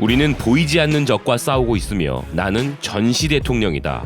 우리는 보이지 않는 적과 싸우고 있으며 나는 전시 대통령이다.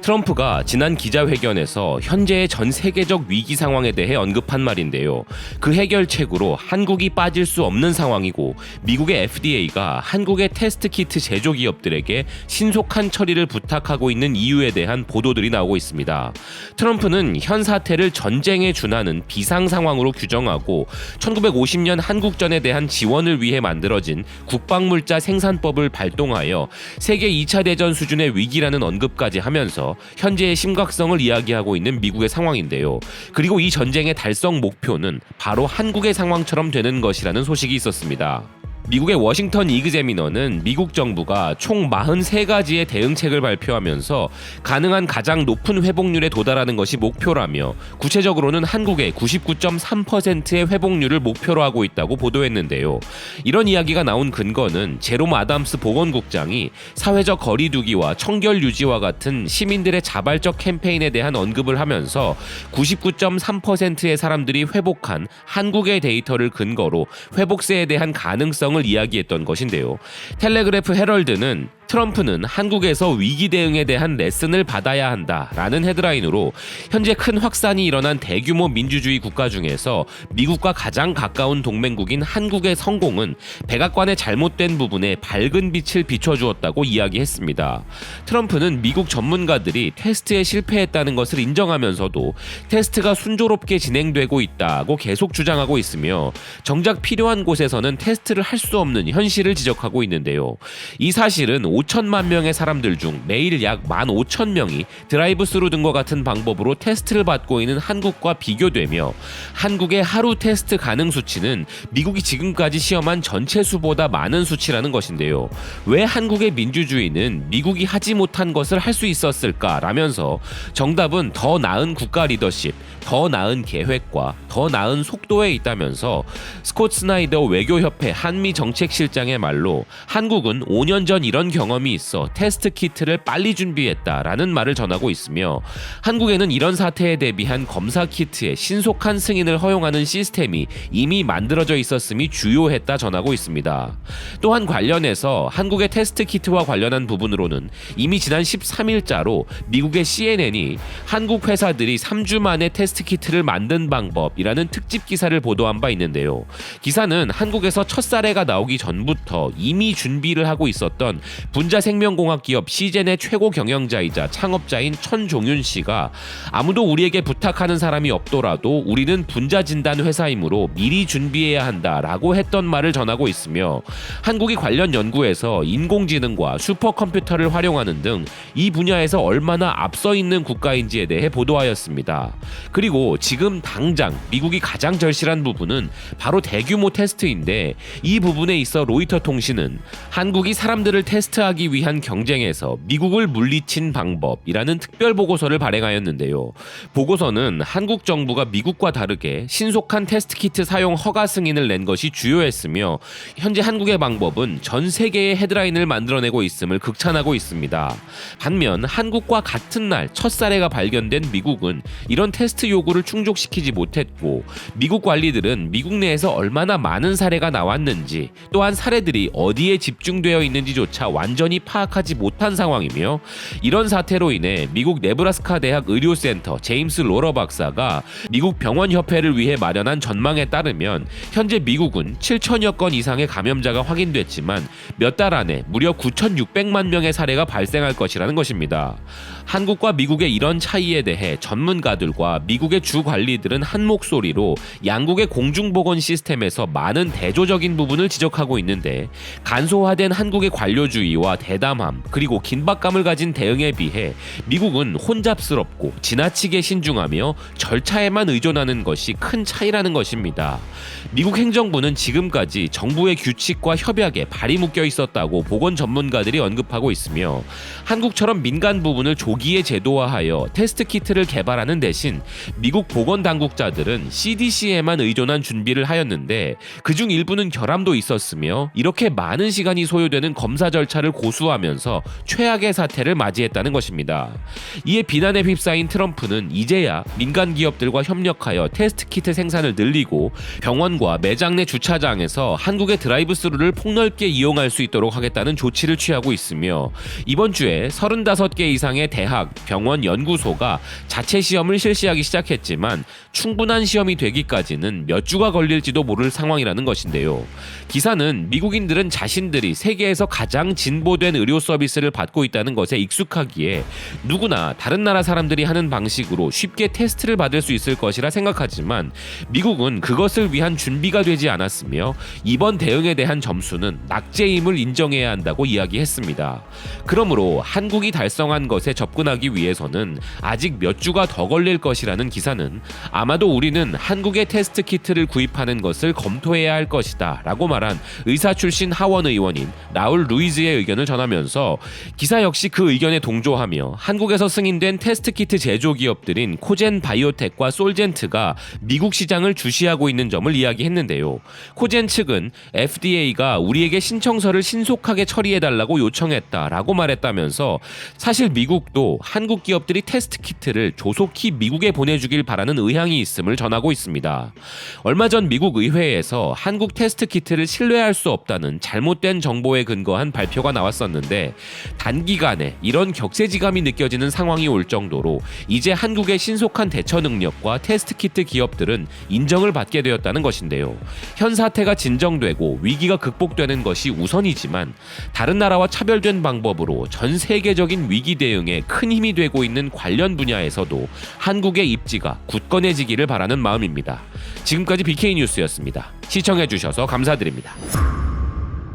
트럼프가 지난 기자회견에서 현재의 전 세계적 위기 상황에 대해 언급한 말인데요. 그 해결책으로 한국이 빠질 수 없는 상황이고 미국의 FDA가 한국의 테스트 키트 제조 기업들에게 신속한 처리를 부탁하고 있는 이유에 대한 보도들이 나오고 있습니다. 트럼프는 현 사태를 전쟁에 준하는 비상 상황으로 규정하고 1950년 한국전에 대한 지원을 위해 만들어진 국방물자 생산법을 발동하여 세계 2차 대전 수준의 위기라는 언급까지 하면서 현재의 심각성을 이야기하고 있는 미국의 상황인데요. 그리고 이 전쟁의 달성 목표는 바로 한국의 상황처럼 되는 것이라는 소식이 있었습니다. 미국의 워싱턴 이그제미너는 미국 정부가 총 43가지의 대응책을 발표하면서 가능한 가장 높은 회복률에 도달하는 것이 목표라며 구체적으로는 한국의 99.3%의 회복률을 목표로 하고 있다고 보도했는데요. 이런 이야기가 나온 근거는 제롬 아담스 보건국장이 사회적 거리두기와 청결 유지와 같은 시민들의 자발적 캠페인에 대한 언급을 하면서 99.3%의 사람들이 회복한 한국의 데이터를 근거로 회복세에 대한 가능성을 이야기했던 것인데요. 텔레그래프 헤럴드는 트럼프는 한국에서 위기 대응에 대한 레슨을 받아야 한다라는 헤드라인으로 현재 큰 확산이 일어난 대규모 민주주의 국가 중에서 미국과 가장 가까운 동맹국인 한국의 성공은 백악관의 잘못된 부분에 밝은 빛을 비춰주었다고 이야기했습니다. 트럼프는 미국 전문가들이 테스트에 실패했다는 것을 인정하면서도 테스트가 순조롭게 진행되고 있다고 계속 주장하고 있으며 정작 필요한 곳에서는 테스트를 할 수 없는 현실을 지적하고 있는데요. 이 사실은 5천만 명의 사람들 중 매일 약 15,000명이 드라이브 스루 등과 같은 방법으로 테스트를 받고 있는 한국과 비교되며 한국의 하루 테스트 가능 수치는 미국이 지금까지 시험한 전체 수보다 많은 수치라는 것인데요. 왜 한국의 민주주의는 미국이 하지 못한 것을 할 수 있었을까 라면서 정답은 더 나은 국가 리더십, 더 나은 계획과 더 나은 속도에 있다면서 스콧 스나이더 외교협회 한미 정책실장의 말로 한국은 5년 전 이런 경 험이 있어 테스트 키트를 빨리 준비했다라는 말을 전하고 있으며 한국에는 이런 사태에 대비한 검사 키트의 신속한 승인을 허용하는 시스템이 이미 만들어져 있었음이 주요했다 전하고 있습니다. 또한 관련해서 한국의 테스트 키트와 관련한 부분으로는 이미 지난 13일자로 미국의 CNN이 한국 회사들이 3주 만에 테스트 키트를 만든 방법이라는 특집 기사를 보도한 바 있는데요. 기사는 한국에서 첫 사례가 나오기 전부터 이미 준비를 하고 있었던 분자생명공학 기업 시젠의 최고 경영자이자 창업자인 천종윤 씨가 아무도 우리에게 부탁하는 사람이 없더라도 우리는 분자 진단 회사이므로 미리 준비해야 한다라고 했던 말을 전하고 있으며 한국이 관련 연구에서 인공지능과 슈퍼컴퓨터를 활용하는 등 이 분야에서 얼마나 앞서 있는 국가인지에 대해 보도하였습니다. 그리고 지금 당장 미국이 가장 절실한 부분은 바로 대규모 테스트인데 이 부분에 있어 로이터 통신은 한국이 사람들을 테스트하 기 위한 경쟁에서 미국을 물리친 방법이라는 특별 보고서를 발행하였는데요. 보고서는 한국 정부가 미국과 다르게 신속한 테스트 키트 사용 허가 승인을 낸 것이 주요했으며 현재 한국의 방법은 전 세계의 헤드라인을 만들어내고 있음을 극찬하고 있습니다. 반면 한국과 같은 날 첫 사례가 발견된 미국은 이런 테스트 요구를 충족시키지 못했고 미국 관리들은 미국 내에서 얼마나 많은 사례가 나왔는지 또한 사례들이 어디에 집중되어 있는지조차 완전 히 파악하지 못한 상황이며 이런 사태로 인해 미국 네브라스카 대학 의료센터 제임스 로러 박사가 미국 병원 협회를 위해 마련한 전망에 따르면 현재 미국은 7천여 건 이상의 감염자가 확인됐지만 몇 달 안에 무려 9,600만 명의 사례가 발생할 것이라는 것입니다. 한국과 미국의 이런 차이에 대해 전문가들과 미국의 주 관리들은 한 목소리로 양국의 공중보건 시스템에서 많은 대조적인 부분을 지적하고 있는데 간소화된 한국의 관료주의와 대담함 그리고 긴박감을 가진 대응에 비해 미국은 혼잡스럽고 지나치게 신중하며 절차에만 의존하는 것이 큰 차이라는 것입니다. 미국 행정부는 지금까지 정부의 규칙과 협약에 발이 묶여 있었다고 보건 전문가들이 언급하고 있으며 한국처럼 민간 부분을 조기에 제도화하여 테스트 키트를 개발하는 대신 미국 보건 당국자들은 CDC에만 의존한 준비를 하였는데 그중 일부는 결함도 있었으며 이렇게 많은 시간이 소요되는 검사 절차를 결과를 고수하면서 최악의 사태를 맞이했다는 것입니다. 이에 비난에 휩싸인 트럼프는 이제야 민간 기업들과 협력하여 테스트 키트 생산을 늘리고 병원과 매장 내 주차장에서 한국의 드라이브스루를 폭넓게 이용할 수 있도록 하겠다는 조치를 취하고 있으며 이번 주에 35개 이상의 대학, 병원, 연구소가 자체 시험을 실시하기 시작했지만 충분한 시험이 되기까지는 몇 주가 걸릴지도 모를 상황이라는 것인데요. 기사는 미국인들은 자신들이 세계에서 가장 진 보된 의료 서비스를 받고 있다는 것에 익숙하기에 누구나 다른 나라 사람들이 하는 방식으로 쉽게 테스트를 받을 수 있을 것이라 생각하지만 미국은 그것을 위한 준비가 되지 않았으며 이번 대응에 대한 점수는 낙제임을 인정해야 한다고 이야기했습니다. 그러므로 한국이 달성한 것에 접근하기 위해서는 아직 몇 주가 더 걸릴 것이라는 기사는 아마도 우리는 한국의 테스트 키트를 구입하는 것을 검토해야 할 것이다 라고 말한 의사 출신 하원 의원인 라울 루이즈의 의견을 전하면서 기사 역시 그 의견에 동조하며 한국에서 승인된 테스트 키트 제조 기업들인 코젠 바이오텍과 솔젠트가 미국 시장을 주시하고 있는 점을 이야기했는데요. 코젠 측은 FDA가 우리에게 신청서를 신속하게 처리해달라고 요청했다라고 말했다면서 사실 미국도 한국 기업들이 테스트 키트를 조속히 미국에 보내주길 바라는 의향이 있음을 전하고 있습니다. 얼마 전 미국 의회에서 한국 테스트 키트를 신뢰할 수 없다는 잘못된 정보에 근거한 발표가 나왔었는데 단기간에 이런 격세지감이 느껴지는 상황이 올 정도로 이제 한국의 신속한 대처 능력과 테스트 키트 기업들은 인정을 받게 되었다는 것인데요. 현 사태가 진정되고 위기가 극복되는 것이 우선이지만 다른 나라와 차별된 방법으로 전 세계적인 위기 대응에 큰 힘이 되고 있는 관련 분야에서도 한국의 입지가 굳건해지기를 바라는 마음입니다. 지금까지 BK 뉴스였습니다. 시청해 주셔서 감사드립니다.